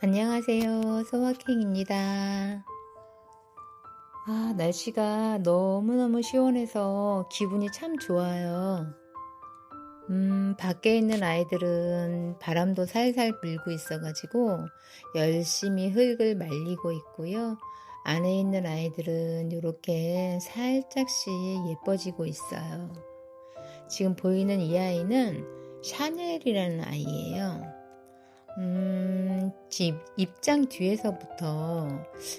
안녕하세요. 소확행입니다. 아, 날씨가 너무너무 시원해서 기분이 참 좋아요. 음, 밖에 있는 아이들은 바람도 살살 불고 있어가지고 열심히 흙을 말리고 있고요. 안에 있는 아이들은 이렇게 살짝씩 예뻐지고 있어요. 지금 보이는 이 아이는 샤넬이라는 아이예요. 음, 집 입장 뒤에서부터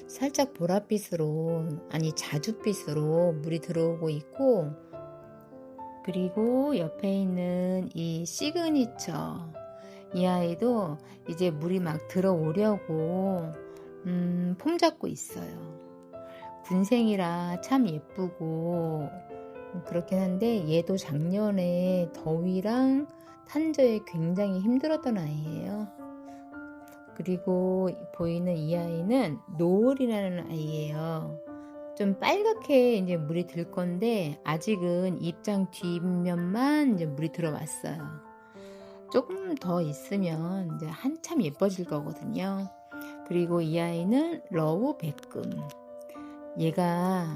살짝 보랏빛으로, 아니 자줏빛으로 물이 들어오고 있고, 그리고 옆에 있는 이 시그니처, 이 아이도 이제 물이 막 들어오려고, 음, 폼 잡고 있어요. 군생이라 참 예쁘고, 그렇긴 한데, 얘도 작년에 더위랑 탄저에 굉장히 힘들었던 아이예요. 그리고 보이는 이 아이는 노을이라는 아이예요. 좀 빨갛게 이제 물이 들 건데 아직은 입장 뒷면만 이제 물이 들어왔어요. 조금 더 있으면 이제 한참 예뻐질 거거든요. 그리고 이 아이는 러브 백금. 얘가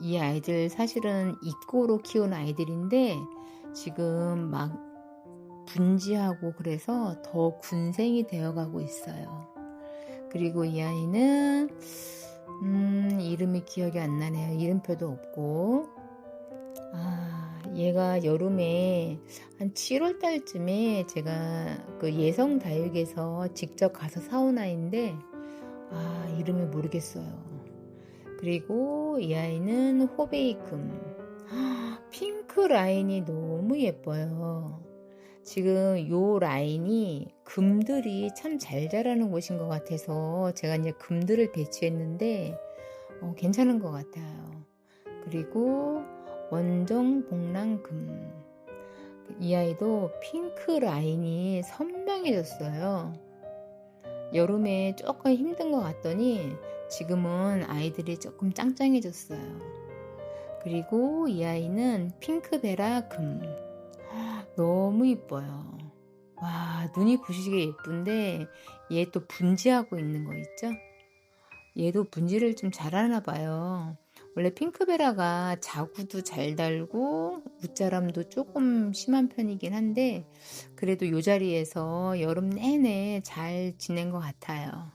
이 아이들 사실은 입고로 키운 아이들인데 지금 막 분지하고 그래서 더 군생이 되어가고 있어요. 그리고 이 아이는 음, 이름이 기억이 안 나네요. 이름표도 없고. 아, 얘가 여름에 한 7월 달쯤에 제가 그 예성 다육에서 직접 가서 사온 아이인데, 아, 이름을 모르겠어요. 그리고 이 아이는 호베이금. 핑크 라인이 너무 예뻐요. 지금 요 라인이 금들이 참 잘 자라는 곳인 것 같아서 제가 이제 금들을 배치했는데 어, 괜찮은 것 같아요. 그리고 원정 복랑금 이 아이도 핑크 라인이 선명해졌어요. 여름에 조금 힘든 것 같더니 지금은 아이들이 조금 짱짱해졌어요. 그리고 이 아이는 핑크베라 금. 너무 이뻐요. 와, 눈이 부시게 예쁜데 얘 또 분지하고 있는 거 있죠? 얘도 분지를 좀 잘하나 봐요. 원래 핑크베라가 자구도 잘 달고 웃자람도 조금 심한 편이긴 한데 그래도 이 자리에서 여름 내내 잘 지낸 것 같아요.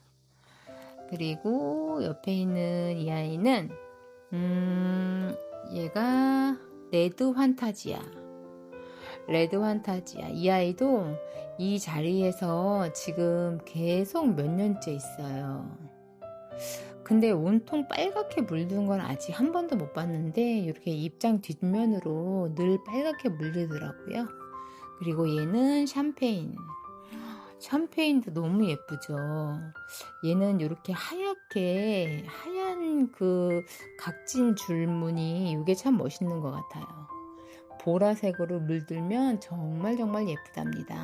그리고 옆에 있는 이 아이는 음 얘가 레드 환타지야. 레드 환타지야. 이 아이도 이 자리에서 지금 계속 몇 년째 있어요. 근데 온통 빨갛게 물든 건 아직 한 번도 못 봤는데 이렇게 입장 뒷면으로 늘 빨갛게 물리더라고요. 그리고 얘는 샴페인. 샴페인도 너무 예쁘죠. 얘는 이렇게 하얗게 하얀 그 각진 줄무늬 이게 참 멋있는 것 같아요. 보라색으로 물들면 정말 정말 예쁘답니다.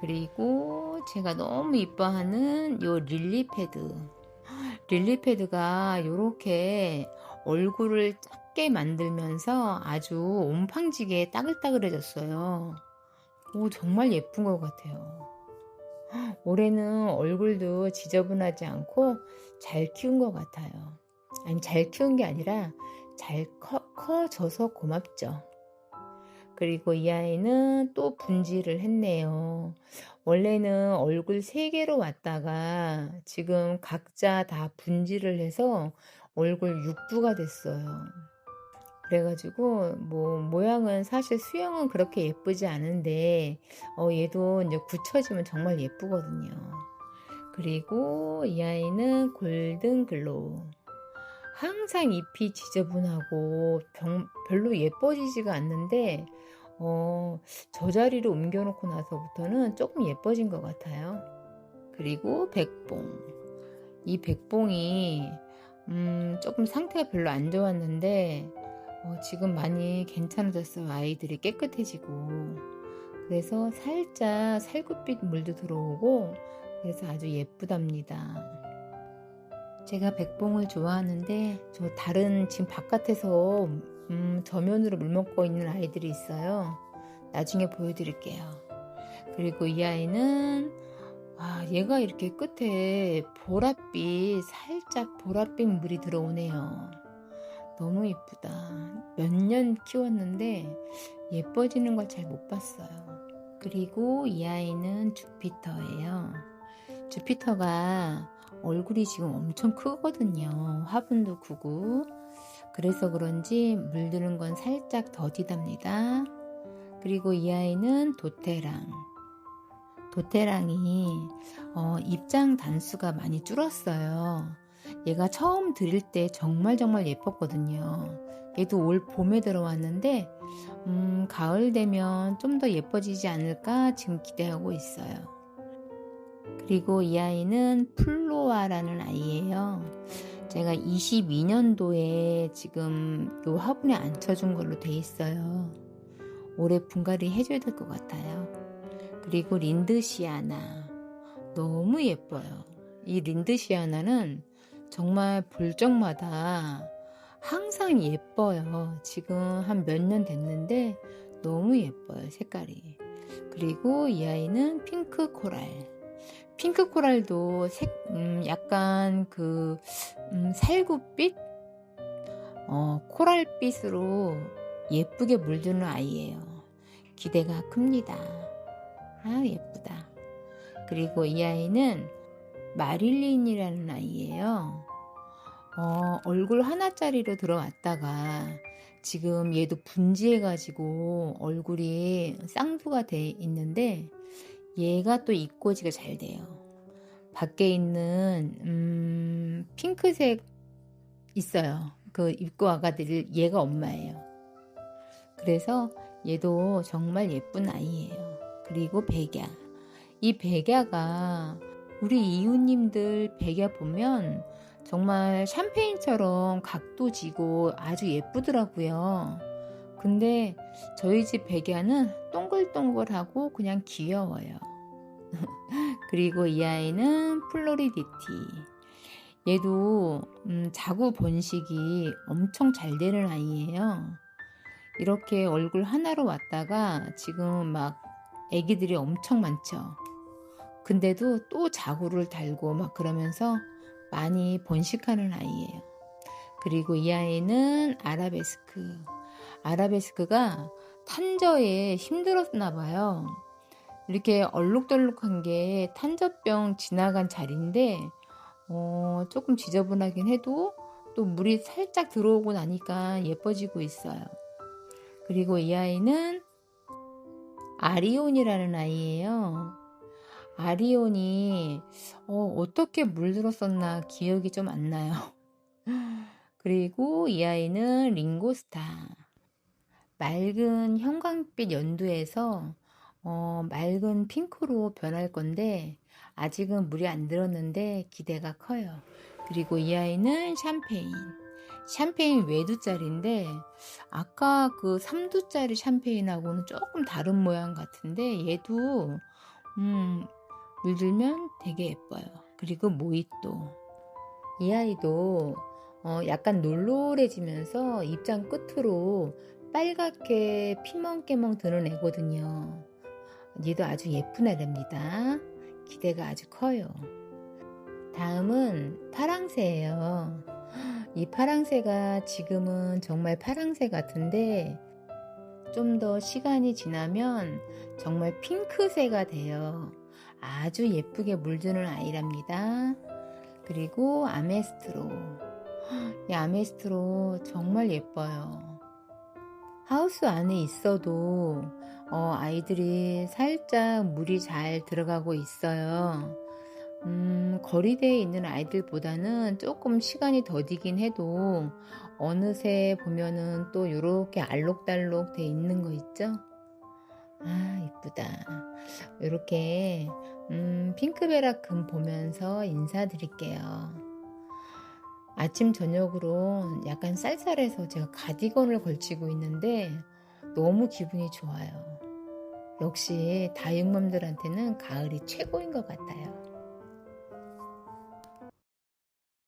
그리고 제가 너무 이뻐하는 요 릴리 패드. 릴리 패드가 이렇게 얼굴을 작게 만들면서 아주 옴팡지게 따글따글해졌어요. 오, 정말 예쁜 것 같아요. 올해는 얼굴도 지저분하지 않고 잘 키운 것 같아요. 아니, 잘 키운 게 아니라 잘 커, 커져서 고맙죠. 그리고 이 아이는 또 분지를 했네요. 원래는 얼굴 3개로 왔다가 지금 각자 다 분지를 해서 얼굴 6부가 됐어요. 그래가지고 뭐 모양은 사실 수영은 그렇게 예쁘지 않은데 어 얘도 이제 굳혀지면 정말 예쁘거든요. 그리고 이 아이는 골든 글로우. 항상 잎이 지저분하고 병, 별로 예뻐지지가 않는데 어, 저 자리로 옮겨놓고 나서부터는 조금 예뻐진 것 같아요. 그리고 백봉. 이 백봉이 음, 조금 상태가 별로 안 좋았는데 어, 지금 많이 괜찮아졌어요. 아이들이 깨끗해지고. 그래서 살짝 살구빛 물도 들어오고 그래서 아주 예쁘답니다. 제가 백봉을 좋아하는데 저 다른 지금 바깥에서 음, 저면으로 물 먹고 있는 아이들이 있어요. 나중에 보여드릴게요. 그리고 이 아이는 아, 얘가 이렇게 끝에 보랏빛, 살짝 보랏빛 물이 들어오네요. 너무 예쁘다. 몇 년 키웠는데 예뻐지는 걸 잘 못 봤어요. 그리고 이 아이는 주피터예요. 주피터가 얼굴이 지금 엄청 크거든요. 화분도 크고. 그래서 그런지 물드는 건 살짝 더디답니다. 그리고 이 아이는 도테랑. 도테랑이 어, 입장 단수가 많이 줄었어요. 얘가 처음 들일 때 정말 정말 예뻤거든요. 얘도 올 봄에 들어왔는데 음, 가을 되면 좀 더 예뻐지지 않을까 지금 기대하고 있어요. 그리고 이 아이는 플로아라는 아이예요. 제가 22년도에 지금 요 화분에 앉혀준 걸로 돼 있어요. 올해 분갈이 해줘야 될 것 같아요. 그리고 린드시아나. 너무 예뻐요. 이 린드시아나는 정말 볼 적마다 항상 예뻐요. 지금 한 몇 년 됐는데 너무 예뻐요. 색깔이. 그리고 이 아이는 핑크 코랄. 핑크 코랄도 색, 음, 약간 그, 음, 살구빛? 어, 코랄빛으로 예쁘게 물드는 아이예요. 기대가 큽니다. 아, 예쁘다. 그리고 이 아이는 마릴린이라는 아이예요. 어, 얼굴 하나짜리로 들어왔다가 지금 얘도 분지해가지고 얼굴이 쌍두가 돼 있는데 얘가 또 입꼬지가 잘 돼요. 밖에 있는 음, 핑크색 있어요. 그 입고 아가들 얘가 엄마예요. 그래서 얘도 정말 예쁜 아이예요. 그리고 백야. 이 백야가 우리 이웃님들 백야 보면 정말 샴페인처럼 각도 지고 아주 예쁘더라고요. 근데 저희 집 백야는 동글동글하고 그냥 귀여워요. 그리고 이 아이는 플로리디티. 얘도 음, 자구 번식이 엄청 잘 되는 아이예요. 이렇게 얼굴 하나로 왔다가 지금 막 애기들이 엄청 많죠. 근데도 또 자구를 달고 막 그러면서 많이 번식하는 아이예요. 그리고 이 아이는 아라베스크. 아라베스크가 탄저에 힘들었나 봐요. 이렇게 얼룩덜룩한 게 탄저병 지나간 자리인데 어, 조금 지저분하긴 해도 또 물이 살짝 들어오고 나니까 예뻐지고 있어요. 그리고 이 아이는 아리온이라는 아이예요. 아리온이 어, 어떻게 물들었었나 기억이 좀 안 나요. 그리고 이 아이는 링고스타. 맑은 형광빛 연두에서 어, 맑은 핑크로 변할 건데 아직은 물이 안 들었는데 기대가 커요. 그리고 이 아이는 샴페인. 샴페인 외두짜리인데 아까 그 3두짜리 샴페인하고는 조금 다른 모양 같은데 얘도 음, 물들면 되게 예뻐요. 그리고 모히또. 이 아이도 어, 약간 놀놀해지면서 입장 끝으로 빨갛게 피멍깨멍 드는 애거든요. 얘도 아주 예쁜 애랍니다. 기대가 아주 커요. 다음은 파랑새예요. 이 파랑새가 지금은 정말 파랑새 같은데 좀 더 시간이 지나면 정말 핑크새가 돼요. 아주 예쁘게 물드는 아이랍니다. 그리고 아메스트로. 이 아메스트로 정말 예뻐요. 하우스 안에 있어도 어, 아이들이 살짝 물이 잘 들어가고 있어요. 음, 거리대에 있는 아이들보다는 조금 시간이 더디긴 해도 어느새 보면은 또 이렇게 알록달록 돼 있는 거 있죠? 아, 이쁘다. 이렇게 음, 핑크베라 금 보면서 인사드릴게요. 아침 저녁으로 약간 쌀쌀해서 제가 가디건을 걸치고 있는데 너무 기분이 좋아요. 역시 다육맘들한테는 가을이 최고인 것 같아요.